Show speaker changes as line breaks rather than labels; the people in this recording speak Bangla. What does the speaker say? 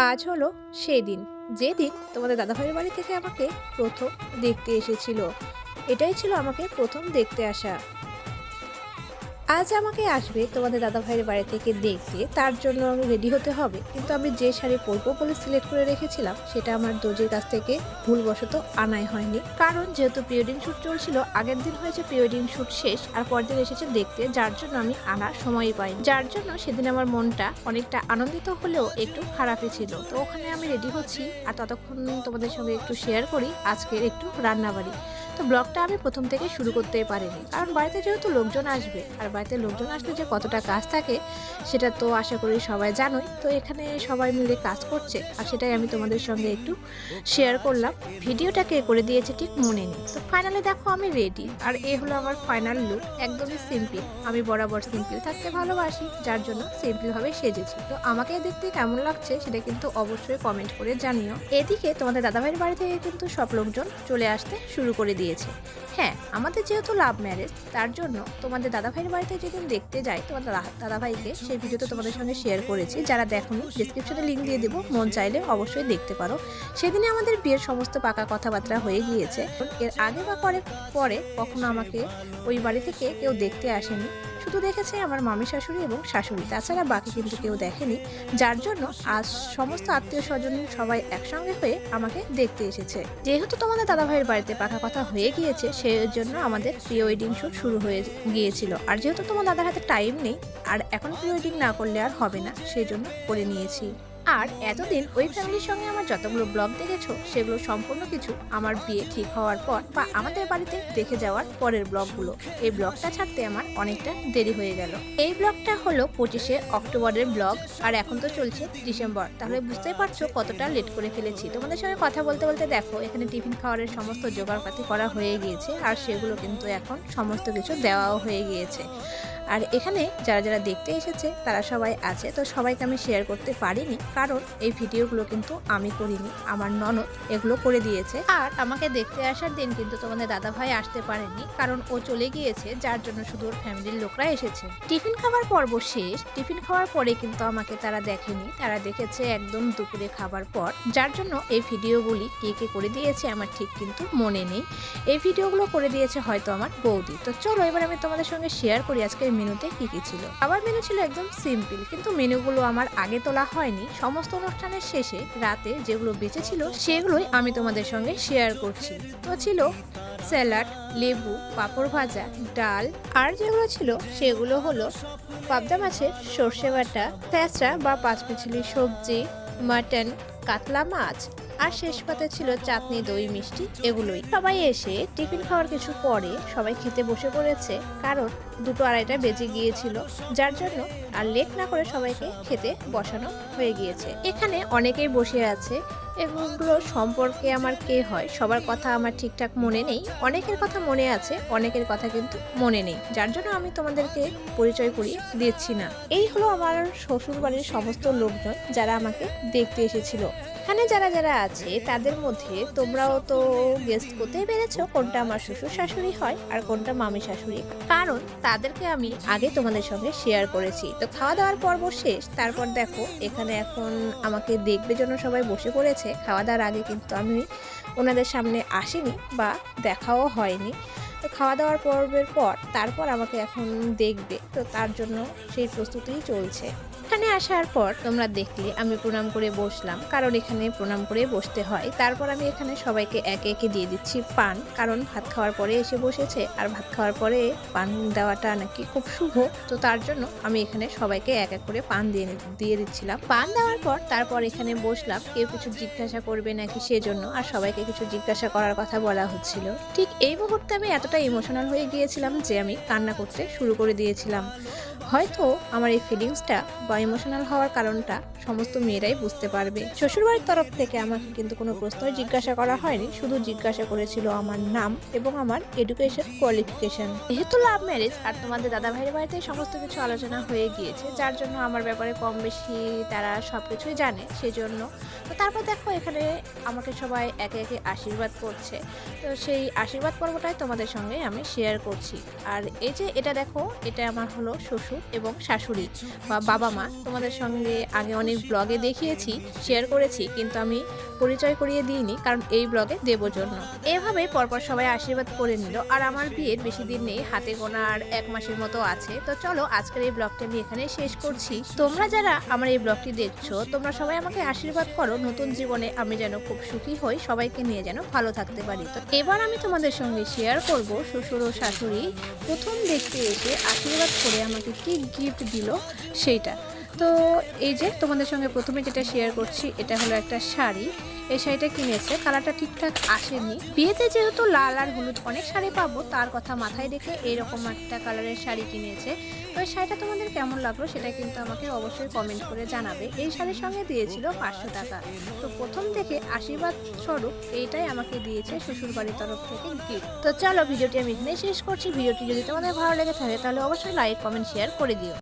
আজ হলো সেই দিন যেদিন তোমাদের দাদাভাইয়ের বাড়ি থেকে আমাকে প্রথম দেখতে এসেছিল। এটাই ছিল আমাকে প্রথম দেখতে আসা। আজ আমাকে আসবে তোমাদের দাদাভাইয়ের বাড়ি থেকে দেখতে, তার জন্য আমি রেডি হতে হবে। কিন্তু আমি যে শাড়ি পরবো বলে সিলেক্ট করে রেখেছিলাম, সেটা আমার দর্জির কাছ থেকে ভুলবশত আনাই হয়নি। কারণ যেহেতু প্রি ওয়েডিং শ্যুট চলছিল, আগের দিন হয়েছে প্রি ওয়েডিং শ্যুট শেষ, আর পরদিন এসেছে দেখতে, যার জন্য আমি আনার সময়ই পাইনি। যার জন্য সেদিন আমার মনটা অনেকটা আনন্দিত হলেও একটু খারাপই ছিল। তো ওখানে আমি রেডি হচ্ছি, আর ততক্ষণ তোমাদের সঙ্গে একটু শেয়ার করি আজকের একটু রান্নাবাড়ি। তো ব্লগটা আমি প্রথম থেকে শুরু করতেই পারিনি, কারণ বাড়িতে যেহেতু লোকজন আসবে, আর বাড়িতে লোকজন আসলে যে কতটা কাজ থাকে, সেটা তো আশা করি সবাই জানোই। তো এখানে সবাই মিলে কাজ করছে, আর সেটাই আমি তোমাদের সঙ্গে একটু শেয়ার করলাম। ভিডিওটাকে করে দিয়েছে ঠিক মনে নেই। তো ফাইনালি দেখো আমি রেডি আর এ হলো আমার ফাইনাল লুক একদমই সিম্পল আমি বরাবর সিম্পল থাকতে ভালোবাসি, যার জন্য সিম্পলভাবে সেজেছি। তো আমাকে দেখতে কেমন লাগছে সেটা কিন্তু অবশ্যই কমেন্ট করে জানিও। এদিকে তোমাদের দাদাভাইয়ের বাড়ি থেকে কিন্তু সব লোকজন চলে আসতে শুরু করে দিয়েছে। হ্যাঁ আমাদের যেহেতু লাভ ম্যারেজ তার জন্য তোমাদের দাদাভাইয়ের বাড়িতে যেদিন দেখতে যাই তোমার দাদা- দাদাভাইকে, সেই ভিডিও তো তোমাদের সঙ্গে শেয়ার করেছি। যারা দেখোনি ডিসক্রিপশনে লিঙ্ক দিয়ে দেবো। মন চাইলে অবশ্যই দেখতে পারো। সেদিনে আমাদের বিয়ের সমস্ত পাকা কথাবার্তা হয়ে গিয়েছে। এর আগে বা পরে পরে কখনো আমাকে ওই বাড়ি থেকে কেউ দেখতে আসেনি। শুধু দেখেছে আমার মামি শাশুড়ি এবং শাশুড়ি। তাছাড়া বাকি কিন্তু কেউ দেখেনি, যার জন্য আজ সমস্ত আত্মীয় স্বজন সবাই একসঙ্গে হয়ে আমাকে দেখতে এসেছে। যেহেতু তোমাদের দাদা ভাইয়ের বাড়িতে পাকা কথা হয়ে গিয়েছে সেই জন্য আমাদের প্রি ওয়েডিং শ্যুট শুরু হয়ে গিয়েছিল। আর যেহেতু তোমার দাদার হাতে টাইম নেই, আর এখন প্রি ওয়েডিং না করলে আর হবে না সেই জন্য করে নিয়েছি। আর এতদিন ওই ফ্যামিলির সঙ্গে আমার যতগুলো ব্লগ দেখেছ, সেগুলো সম্পূর্ণ কিছু আমার বিয়ে ঠিক হওয়ার পর বা আমাদের বাড়িতে দেখে যাওয়ার পরের ব্লগগুলো। এই ব্লগটা ছাড়তে আমার অনেকটা দেরি হয়ে গেল। এই ব্লগটা হলো পঁচিশে অক্টোবরের ব্লগ, আর এখন তো চলছে ডিসেম্বর। তাহলে বুঝতেই পারছ কতটা লেট করে ফেলেছি। তোমাদের সঙ্গে কথা বলতে বলতে দেখো, এখানে টিফিন খাওয়ারের সমস্ত জোগাড়পাতি করা হয়ে গিয়েছে, আর সেগুলো কিন্তু এখন সমস্ত কিছু দেওয়াও হয়ে গিয়েছে। আর এখানে যারা যারা দেখতে এসেছে, তারা সবাই আছে। তো সবাইকে আমি শেয়ার করতে পারিনি, কারণ এই ভিডিওগুলো কিন্তু আমি করিনি, আমার ননদ এগুলো করে দিয়েছে। আর আমাকে দেখতে আসার দিন কিন্তু তোমাদের দাদা ভাই আসতে পারেনি, কারণ ও চলে গিয়েছে, যার জন্য শুধু ওর ফ্যামিলির লোকরা এসেছে। টিফিন খাবার পর্ব শেষ, টিফিন খাওয়ার পরে কিন্তু আমাকে তারা দেখেনি। তারা দেখেছে একদম দুপুরে খাবার পর, যার জন্য এই ভিডিওগুলি কে কে করে দিয়েছে আমার ঠিক কিন্তু মনে নেই। এই ভিডিওগুলো করে দিয়েছে হয়তো আমার বৌদি। তো চলো এবার আমি তোমাদের সঙ্গে শেয়ার করি আজকের মেনুতে কী কী ছিল? আবার মেনু ছিল একদম সিম্পল কিন্তু মেনুগুলো আমার আগে তোলা হয়নি। সমস্ত অনুষ্ঠানের শেষে রাতে যেগুলো বেঁচে ছিল, সেগুলোই আমি তোমাদের সঙ্গে শেয়ার করছি। তো ছিল স্যালাড লেবু, পাঁপড় ভাজা, ডাল। আর যেগুলো ছিল, সেগুলো হলো পাবদা মাছের সর্ষে বাটা তেঁচড়া বা পাঁচ পাঁচমিছিলি সবজি, মাটন, কাতলা মাছ আর শেষ পাতে ছিল চাটনি, দই, মিষ্টি, এগুলোই। সবাই এসে টিফিন খাওয়ার কিছু পরে সবাই খেতে বসে পড়েছে, কারণ দুটো আড়াইটা বেজে গিয়েছিল। যার জন্য আর লেট না করে সবাইকে খেতে বসানো হয়ে গিয়েছে। এখানে অনেকেই বসে আছে এগুলো সম্পর্কে আমার কে হয়? সবার কথা আমার ঠিকঠাক মনে নেই। অনেকের কথা মনে আছে, অনেকের কথা কিন্তু মনে নেই। যার জন্য আমি তোমাদেরকে পরিচয় করিয়ে দিচ্ছি না। এই হলো আমার শ্বশুর বাড়ির সমস্ত লোকজন যারা আমাকে দেখতে এসেছিল। এখানে যারা যারা আছে, তাদের মধ্যে তোমরাও তো গেস্ট করতেই পেরেছ কোনটা আমার শ্বশুর শাশুড়ি হয় আর কোনটা মামি শাশুড়ি। কারণ তাদেরকে আমি আগে তোমাদের সঙ্গে শেয়ার করেছি। তো খাওয়া দাওয়ার পর্ব শেষ, তারপর দেখো এখানে এখন আমাকে দেখবে জন্য সবাই বসে পড়েছে। খাওয়া দাওয়ার আগে কিন্তু আমি ওনাদের সামনে আসিনি বা দেখাও হয়নি। খাওয়া দাওয়ার পর্বের পর তারপর আমাকে এখন দেখবে। তো তার জন্য সেই প্রস্তুতিই চলছে। এখানে আসার পর তোমরা দেখলে আমি প্রণাম করে বসলাম। কারণ এখানে প্রণাম করে বসতে হয়। তারপর আমি এখানে সবাইকে একে একে দিয়ে দিচ্ছি পান। কারণ ভাত খাওয়ার পরে এসে বসেছে। আর ভাত খাওয়ার পরে পান দেওয়াটা নাকি খুব শুভ। তো তার জন্য আমি এখানে সবাইকে এক এক করে পান দিয়ে দিয়ে দিচ্ছিলাম। পান দেওয়ার পর তারপর এখানে বসলাম। কেউ কিছু জিজ্ঞাসা করবে নাকি সেজন্য। আর সবাইকে কিছু জিজ্ঞাসা করার কথা বলা হচ্ছিল। ঠিক এই মুহূর্তে আমি এতটা ইমোশনাল হয়ে গিয়েছিলাম যে আমি কান্না করতে শুরু করে দিয়েছিলাম। হয়তো আমার এই ফিলিংসটা বা ইমোশনাল হওয়ার কারণটা সমস্ত মেয়েরাই বুঝতে পারবে। শ্বশুরবাড়ির তরফ থেকে আমাকে কিন্তু কোনো প্রশ্নই জিজ্ঞাসা করা হয়নি, শুধু জিজ্ঞাসা করেছিল আমার নাম এবং আমার এডুকেশন কোয়ালিফিকেশন যেহেতু লাভ ম্যারেজ আর তোমাদের দাদা ভাইয়ের বাড়িতে সমস্ত কিছু আলোচনা হয়ে গিয়েছে, যার জন্য আমার ব্যাপারে কম বেশি তারা সব কিছুই জানে সেজন্য। তো তারপর দেখো এখানে আমাকে সবাই একে একে আশীর্বাদ করছে। তো সেই আশীর্বাদ পর্বটাই তোমাদের সঙ্গে আমি শেয়ার করছি। আর এই যে এটা দেখো, এটা আমার হলো শ্বশুর। এবং শাশুড়ি বা বাবা মা। তোমাদের সঙ্গে আগে অনেক ব্লগে দেখিয়েছি শেয়ার করেছি, কিন্তু আমি পরিচয় করিয়ে দিইনি, কারণ এই ব্লগে দেব জন্য। এভাবে পরপর সবাই আশীর্বাদ করে নিল, আর আমার বিয়ের বেশি দিন নেই, হাতে গোনা আর এক মাসের মতো আছে। তো চলো, আজকের এই ব্লগটা আমি এখানে শেষ করছি। তোমরা যারা আমার এই ব্লগটি দেখছ, তোমরা সবাই আমাকে আশীর্বাদ করো, নতুন জীবনে আমি যেন খুব সুখী হই, সবাইকে নিয়ে যেন ভালো থাকতে পারি। তো এবার আমি তোমাদের সঙ্গে শেয়ার করব শ্বশুর ও শাশুড়ি প্রথম দেখতে এসে আশীর্বাদ করে আমাকে কি গিফট দিল, সেইটা। তো এই যে তোমাদের সঙ্গে প্রথমে যেটা শেয়ার করছি, এটা হলো একটা শাড়ি। এই শাড়িটা কিনেছে কালারটা ঠিকঠাক আসেনি। বিয়েতে যেহেতু লাল আর হলুদ অনেক শাড়ি পাবো, তার কথা মাথায় রেখে এইরকম একটা কালারের শাড়ি কিনেছে। তো এই শাড়িটা তোমাদের কেমন লাগল সেটা কিন্তু আমাকে অবশ্যই কমেন্ট করে জানাবে। এই শাড়ির সঙ্গে দিয়েছিল পাঁচশো টাকা। তো প্রথম থেকে আশীর্বাদ স্বরূপ এইটাই আমাকে দিয়েছে শ্বশুর বাড়ির তরফ থেকে গিফট তো চলো ভিডিওটি আমি এখানে শেষ করছি। ভিডিওটি যদি তোমাদের ভালো লেগে থাকে তাহলে অবশ্যই লাইক কমেন্ট শেয়ার করে দিও।